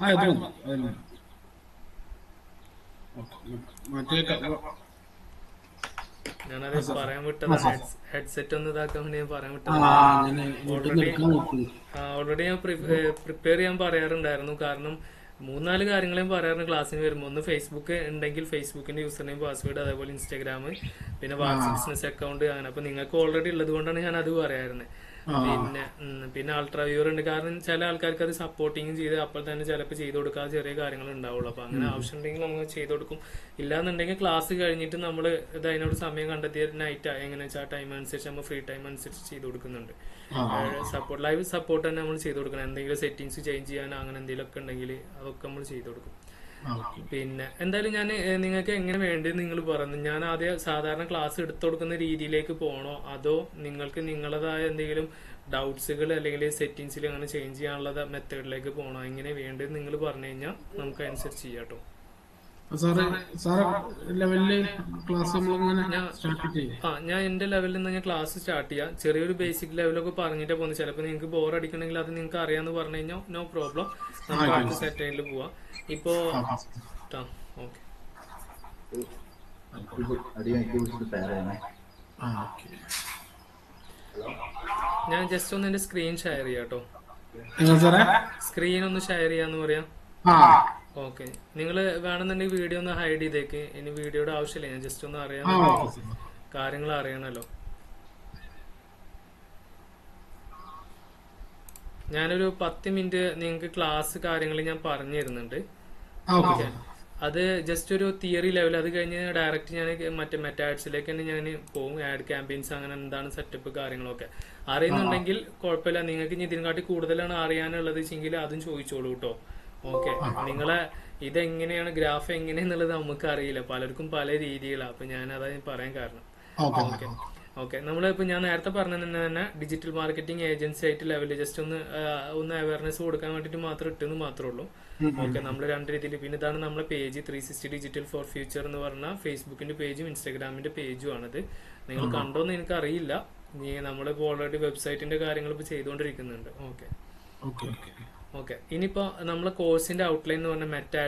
ആ ഇത് മതി. അതന്നെ ഓക്കെ മറ്റേ ഞാനത് പറയാൻ വിട്ടതാണ് ഹെഡ്സെറ്റ് ഒന്ന് ഇതാക്കാൻ വേണ്ടി ഞാൻ പറയാൻ വിട്ടതാണ് ഓൾറെഡി ഞാൻ പ്രിപ്പയർ ചെയ്യാൻ പറയാറുണ്ടായിരുന്നു. കാരണം മൂന്നാൽ കാര്യങ്ങളെയും പറയാറുണ്ട് ക്ലാസ്സിന് വരുമ്പോൾ ഒന്ന് ഫേസ്ബുക്ക് ഉണ്ടെങ്കിൽ ഫേസ്ബുക്കിന്റെ യൂസർ നെയിം പാസ്വേഡ് അതേപോലെ ഇൻസ്റ്റാഗ്രാം പിന്നെ വാട്സപ്പ് ബിസിനസ് അക്കൗണ്ട് അങ്ങനെ. അപ്പൊ നിങ്ങൾക്ക് ഓൾറെഡി ഉള്ളത് കൊണ്ടാണ് ഞാൻ അത് പറയാറുന്നത്. പിന്നെ പിന്നെ അൾട്രാ വ്യൂർ ഉണ്ട്. കാരണം ചില ആൾക്കാർക്ക് അത് സപ്പോർട്ടിങ് ചെയ്ത് അപ്പോൾ തന്നെ ചിലപ്പോൾ ചെയ്ത് കൊടുക്കാതെ ചെറിയ കാര്യങ്ങൾ ഉണ്ടാവുള്ളൂ. അപ്പൊ അങ്ങനെ ആവശ്യമുണ്ടെങ്കിൽ നമുക്ക് ചെയ്ത് കൊടുക്കും. ഇല്ലാന്നുണ്ടെങ്കിൽ ക്ലാസ് കഴിഞ്ഞിട്ട് നമ്മൾ ഇത് അതിനോട് സമയം കണ്ടെത്തിയ നൈറ്റ് എങ്ങനെ വെച്ചാൽ ആ ടൈം അനുസരിച്ച് നമ്മൾ ഫ്രീ ടൈം അനുസരിച്ച് ചെയ്ത് കൊടുക്കുന്നുണ്ട്. സപ്പോർട്ട് ലൈവ് സപ്പോർട്ട് തന്നെ നമ്മൾ ചെയ്ത് കൊടുക്കണം. എന്തെങ്കിലും സെറ്റിംഗ്സ് ചേഞ്ച് ചെയ്യാൻ അങ്ങനെ എന്തെങ്കിലും ഒക്കെ ഉണ്ടെങ്കിൽ അതൊക്കെ നമ്മൾ ചെയ്ത് കൊടുക്കും. പിന്നെ എന്തായാലും ഞാൻ നിങ്ങൾക്ക് എങ്ങനെ വേണ്ടി നിങ്ങൾ പറഞ്ഞു ഞാൻ ആദ്യം സാധാരണ ക്ലാസ് എടുത്തു കൊടുക്കുന്ന രീതിയിലേക്ക് പോകണോ അതോ നിങ്ങൾക്ക് നിങ്ങളതായ എന്തെങ്കിലും ഡൗട്ട്സുകൾ അല്ലെങ്കിൽ സെറ്റിങ്സിൽ അങ്ങനെ ചേഞ്ച് ചെയ്യാനുള്ള മെത്തേഡിലേക്ക് പോകണോ എങ്ങനെ വേണ്ടത് നിങ്ങൾ പറഞ്ഞു കഴിഞ്ഞാൽ നമുക്ക് അനുസരിച്ച് ചെയ്യാം കേട്ടോ. സാറ് സാറ് ലെവലിൽ ക്ലാസ് നമ്മളിങ്ങനെ സ്റ്റാർട്ട് ചെയ്യും. ആ ഞാൻ എന്റെ ലെവലിൽ നിന്ന് ഞാൻ ക്ലാസ് സ്റ്റാർട്ട് ചെയ്യാം. ചെറിയൊരു ബേസിക് ലെവലൊക്കെ പറഞ്ഞിട്ട് പോകുന്നത്. ചിലപ്പോൾ നിങ്ങൾക്ക് ബോർ അടിക്കണമെങ്കിൽ അത് നിങ്ങൾക്ക് അറിയാന്ന് പറഞ്ഞു കഴിഞ്ഞാൽ നോ പ്രോബ്ലം നമുക്ക് അടുത്ത പോവാം. ഇപ്പോ ഞാൻ ജസ്റ്റ് ഒന്ന് എന്റെ സ്ക്രീൻ ഷെയർ ചെയ്യാട്ടോ കേട്ടോ. സ്ക്രീൻ ഒന്ന് ഷെയർ ചെയ്യാന്ന് പറയാം. ആ. ഓക്കെ. നിങ്ങൾ വേണമെന്നുണ്ടെങ്കിൽ വീഡിയോ ഒന്ന് ഹൈഡ് ചെയ്തേക്ക്. ഇനി വീഡിയോയുടെ ആവശ്യമില്ല. ഞാൻ ജസ്റ്റ് ഒന്ന് അറിയാൻ കാര്യങ്ങൾ അറിയണല്ലോ. ഞാനൊരു പത്ത് മിനിറ്റ് നിങ്ങൾക്ക് ക്ലാസ് കാര്യങ്ങൾ ഞാൻ പറഞ്ഞു തരുന്നുണ്ട്. അത് ജസ്റ്റ് ഒരു തിയറി ലെവൽ അത് കഴിഞ്ഞ് ഡയറക്റ്റ് ഞാൻ മറ്റേ മെറ്റാഡ്സിലേക്ക് തന്നെ ഞാൻ പോകും ആഡ് ക്യാമ്പയിൻസ് അങ്ങനെ എന്താണ് സെറ്റപ്പ് കാര്യങ്ങളൊക്കെ. അറിയുന്നുണ്ടെങ്കിൽ കുഴപ്പമില്ല. നിങ്ങൾക്ക് ഇനി ഇതിനെക്കാട്ടി കൂടുതലാണ് അറിയാനുള്ളത് വെച്ചെങ്കിൽ അതും ചോദിച്ചോളൂ കേട്ടോ ഓക്കെ. നിങ്ങളെ ഇതെങ്ങനെയാണ് ഗ്രാഫ് എങ്ങനെയെന്നുള്ളത് നമുക്ക് അറിയില്ല പലർക്കും പല രീതികളാണ് അപ്പൊ ഞാൻ അതാ പറയാൻ കാരണം. ഓക്കെ. ഓക്കെ നമ്മളിപ്പോ ഞാൻ നേരത്തെ പറഞ്ഞ തന്നെ തന്നെ ഡിജിറ്റൽ മാർക്കറ്റിംഗ് ഏജൻസി ആയിട്ട് ലെവലിൽ ജസ്റ്റ് ഒന്ന് ഒന്ന് അവയർനെസ് കൊടുക്കാൻ വേണ്ടിയിട്ട് മാത്രം ഇട്ടെന്ന് മാത്രമേ ഉള്ളൂ. ഓക്കെ നമ്മൾ രണ്ട് രീതിയിൽ പിന്നെ ഇതാണ് നമ്മുടെ page three sixty digital for future എന്ന് പറഞ്ഞ ഫേസ്ബുക്കിന്റെ പേജും ഇൻസ്റ്റാഗ്രാമിന്റെ പേജും ആണത്. നിങ്ങൾ കണ്ടോന്ന് എനിക്ക് അറിയില്ല നീ നമ്മളിപ്പോ ഓൾറെഡി വെബ്സൈറ്റിന്റെ കാര്യങ്ങൾ ഇപ്പൊ ചെയ്തുകൊണ്ടിരിക്കുന്നുണ്ട് ഓക്കെ ഓക്കെ ഓക്കെ ഓക്കെ ഇനിയിപ്പോ നമ്മളെ കോഴ്സിന്റെ ഔട്ട്ലൈൻ എന്ന് പറഞ്ഞ മെറ്റാ